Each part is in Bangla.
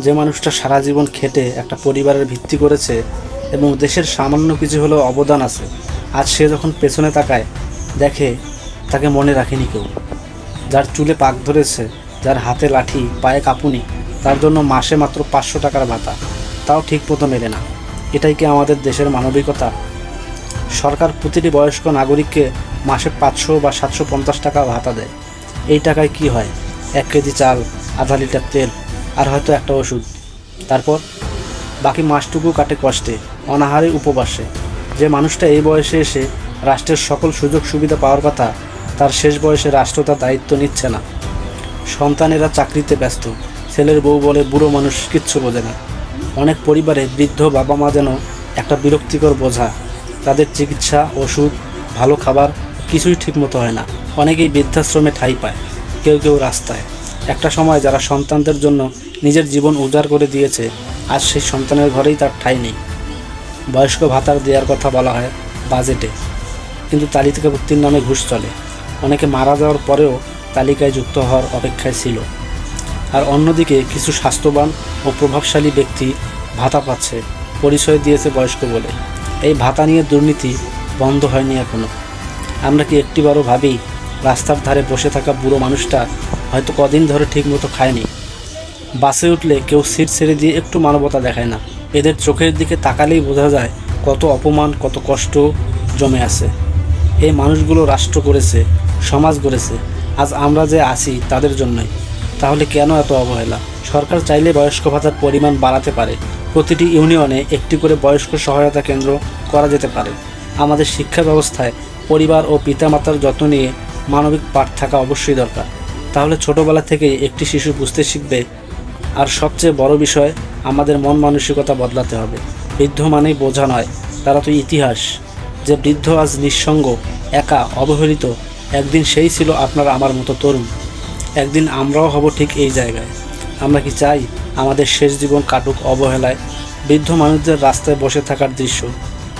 যে মানুষটা সারা জীবন খেটে একটা পরিবারের ভিত্তি করেছে এবং দেশের সামান্য কিছু হলেও অবদান আছে, আজ সে যখন পেছনে তাকায়, দেখে তাকে মনে রাখেনি কেউ। যার চুলে পাক ধরেছে, যার হাতে লাঠি, পায়ে কাঁপুনি, তার জন্য মাসে মাত্র পাঁচশো টাকার ভাতা। তাও ঠিক মতো মেলে না। এটাই কি আমাদের দেশের মানবিকতা? সরকার প্রতিটি বয়স্ক নাগরিককে মাসে পাঁচশো বা সাতশো পঞ্চাশ টাকা ভাতা দেয়। এই টাকায় কি হয়? এক কেজি চাল, আধা লিটার তেল আর হয়তো একটা ওষুধ। তারপর বাকি মাসটুকু কাটে কষ্টে, অনাহারে উপবাসে। যে মানুষটা এই বয়সে এসে রাষ্ট্রের সকল সুযোগ সুবিধা পাওয়ার কথা, তার শেষ বয়সে রাষ্ট্র তার দায়িত্ব নিচ্ছে না। সন্তানেরা চাকরিতে ব্যস্ত, ছেলের বউ বলে বুড়ো মানুষ কিচ্ছু বোঝে না। অনেক পরিবারে বৃদ্ধ বাবা মা যেন একটা বিরক্তিকর বোঝা, তাদের চিকিৎসা, ওষুধ, ভালো খাবার কিছুই ঠিকমতো হয় না। অনেকেই বৃদ্ধাশ্রমে ঠাঁই পায়, কেউ কেউ রাস্তায়। একটা সময় যারা সন্তানদের জন্য নিজের জীবন উজাড় করে দিয়েছে, আজ সেই সন্তানের ঘরেই তার ঠাঁই নেই। বয়স্ক ভাতার দেওয়ার কথা বলা হয় বাজেটে। কিন্তু তালিকাভুক্তির নামে ঘুষ চলে। অনেকে মারা যাওয়ার পরেও তালিকায় যুক্ত হওয়ার অপেক্ষায় ছিল। আর অন্যদিকে কিছু স্বাস্থ্যবান ও প্রভাবশালী ব্যক্তি ভাতা পাচ্ছে, পরিচয় দিয়েছে বয়স্ক বলে। এই ভাতা নিয়ে দুর্নীতি বন্ধ হয়নি এখনও আমরা কি একটিবারও ভাবি রাস্তার ধারে বসে থাকা বুড়ো মানুষটা হয়তো কদিন ধরে ঠিকমতো খায়নি। বাসে উঠলে কেউ সিট ছেড়ে দিয়ে একটু মানবতা দেখায় না। এদের চোখের দিকে তাকালেই বোঝা যায় কত অপমান, কত কষ্ট জমে আছে। এই মানুষগুলো রাষ্ট্র করেছে, সমাজ গড়েছে আজ আমরা যে আছি তাদের জন্যই। তাহলে কেন এত অবহেলা? সরকার চাইলে বয়স্ক ভাতার পরিমাণ বাড়াতে পারে। প্রতিটি ইউনিয়নে একটি করে বয়স্ক সহায়তা কেন্দ্র করা যেতে পারে। আমাদের শিক্ষা ব্যবস্থায় পরিবার ও পিতামাতার যত্ন নিয়ে মানবিক পাঠ থাকা অবশ্যই দরকার। তাহলে ছোটবেলা থেকেই একটি শিশু বুঝতে শিখবে, আর সবচেয়ে বড় বিষয়, আমাদের মন মানসিকতা বদলাতে হবে। বৃদ্ধ মানেই বোঝা নয়, তারা তো ইতিহাস। যে বৃদ্ধ আজ নিঃসঙ্গ, একা, অবহেলিত, একদিন সেই ছিল আপনার আমার মতো তরুণ। একদিন আমরাও হব ঠিক এই জায়গায়। আমরা কি চাই আমাদের শেষ জীবন কাটুক অবহেলায়? বৃদ্ধ মানুষদের রাস্তায় বসে থাকার দৃশ্য।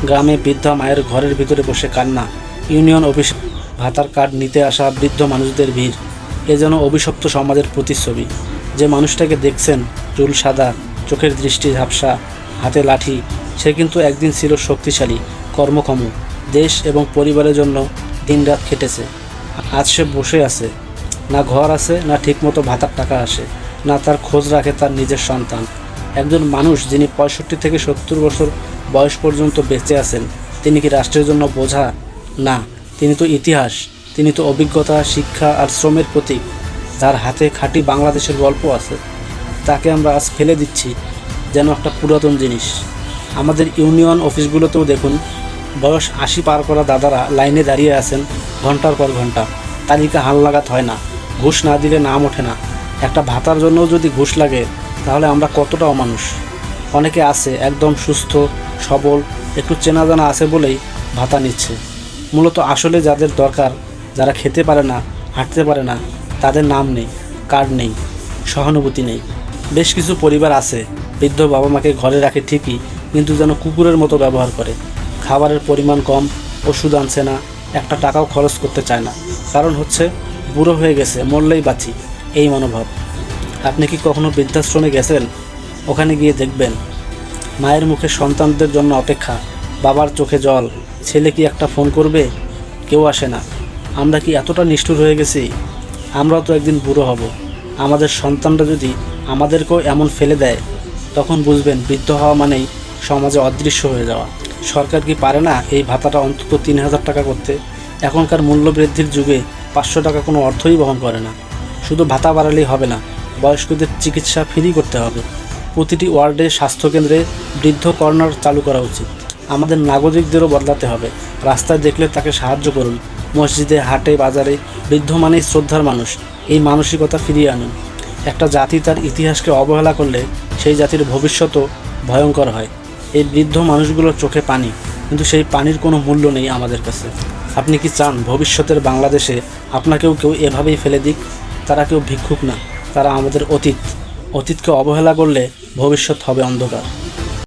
গ্রামে বৃদ্ধা মায়ের ঘরের ভিতরে বসে কান্না। ইউনিয়ন অফিস ভাতার কার্ড নিতে আসা বৃদ্ধ মানুষদের ভিড়। এ যেন অভিশপ্ত সমাজের প্রতিচ্ছবি। যে মানুষটাকে দেখছেন, চুল সাদা, চোখের দৃষ্টি ঝাপসা, হাতে লাঠি, সে কিন্তু একদিন ছিল শক্তিশালী, কর্মক্ষম, দেশ এবং পরিবারের জন্য দিনরাত খেটেছে। আজ সে বসে আছে। না ঘর আছে, না ঠিকমতো ভাতার টাকা আসে, না তার খোঁজ রাখে তার নিজের সন্তান। একজন মানুষ যিনি পঁয়ষট্টি থেকে সত্তর বছর বয়স পর্যন্ত বেঁচে আছেন, তিনি কি রাষ্ট্রের জন্য বোঝা? না। তিনি তো ইতিহাস, তিনি তো অভিজ্ঞতা, শিক্ষা আর শ্রমের প্রতীক। যার হাতে খাঁটি বাংলাদেশের গল্প আছে। তাকে আমরা আজ ফেলে দিচ্ছি যেন একটা পুরাতন জিনিস। আমাদের ইউনিয়ন অফিসগুলোতেও দেখুন, বয়স আশি পার করা দাদারা লাইনে দাঁড়িয়ে আছেন ঘণ্টার পর ঘণ্টা। তালিকা হাল লাগাত হয় না, ঘুষ না দিলে নাম ওঠে না। একটা ভাতার জন্যও যদি ঘুষ লাগে, তাহলে আমরা কতটা অমানুষ? অনেকে আছে একদম সুস্থ, সবল, একটু চেনা জানা আছে বলেই ভাতা নিচ্ছে। মূলত আসলে যাদের দরকার, যারা খেতে পারে না, হাঁটতে পারে না, তাদের নাম নেই, কার্ড নেই, সহানুভূতি নেই। বেশ কিছু পরিবার আছে, বৃদ্ধ বাবা মাকে ঘরে রাখে ঠিকই, কিন্তু যেন কুকুরের মতো ব্যবহার করে। খাবারের পরিমাণ কম, ওষুধ আনছে না, একটা টাকাও খরচ করতে চায় না। কারণ হচ্ছে, বুড়ো হয়ে গেছে, মরলেই বাঁচি, এই মনোভাব। আপনি কি কখনো বৃদ্ধাশ্রমে গেছেন? ওখানে গিয়ে দেখবেন। মায়ের মুখে সন্তানদের জন্য অপেক্ষা বাবার চোখে জল, ছেলে কি একটা ফোন করবে? কেউ আসে না। আমরা কি এতটা নিষ্ঠুর হয়ে গেছি? আমরাও তো একদিন বুড়ো হব। আমাদের সন্তানরা যদি আমাদেরকেও এমন ফেলে দেয়, তখন বুঝবেন বৃদ্ধ হওয়া মানেই সমাজে অদৃশ্য হয়ে যাওয়া। সরকার কি পারে না এই ভাতাটা অন্তত তিন হাজার টাকা করতে? এখনকার মূল্য বৃদ্ধির যুগে পাঁচশো টাকা কোনো অর্থই বহন করে না। শুধু ভাতা বাড়ালেই হবে না, বয়স্কদের চিকিৎসা ফ্রি করতে হবে। প্রতিটি ওয়ার্ডে স্বাস্থ্যকেন্দ্রে বৃদ্ধ কর্নার চালু করা উচিত। আমাদের নাগরিকদেরও বদলাতে হবে। রাস্তায় দেখলে তাকে সাহায্য করুন। মসজিদে, হাটে, বাজারে বৃদ্ধ মানেই শ্রদ্ধার মানুষ। এই মানসিকতা ফিরিয়ে আনুন। একটা জাতি তার ইতিহাসকে অবহেলা করলে সেই জাতির ভবিষ্যতও ভয়ঙ্কর হয়। এই বৃদ্ধ মানুষগুলোর চোখে পানি, কিন্তু সেই পানির কোনো মূল্য নেই আমাদের কাছে। আপনি কি চান ভবিষ্যতের বাংলাদেশে আপনাকেও কেউ এভাবেই ফেলে দিক? তারা কেউ ভিক্ষুক না, তারা আমাদের অতীত। অতীতকে অবহেলা করলে ভবিষ্যৎ হবে অন্ধকার।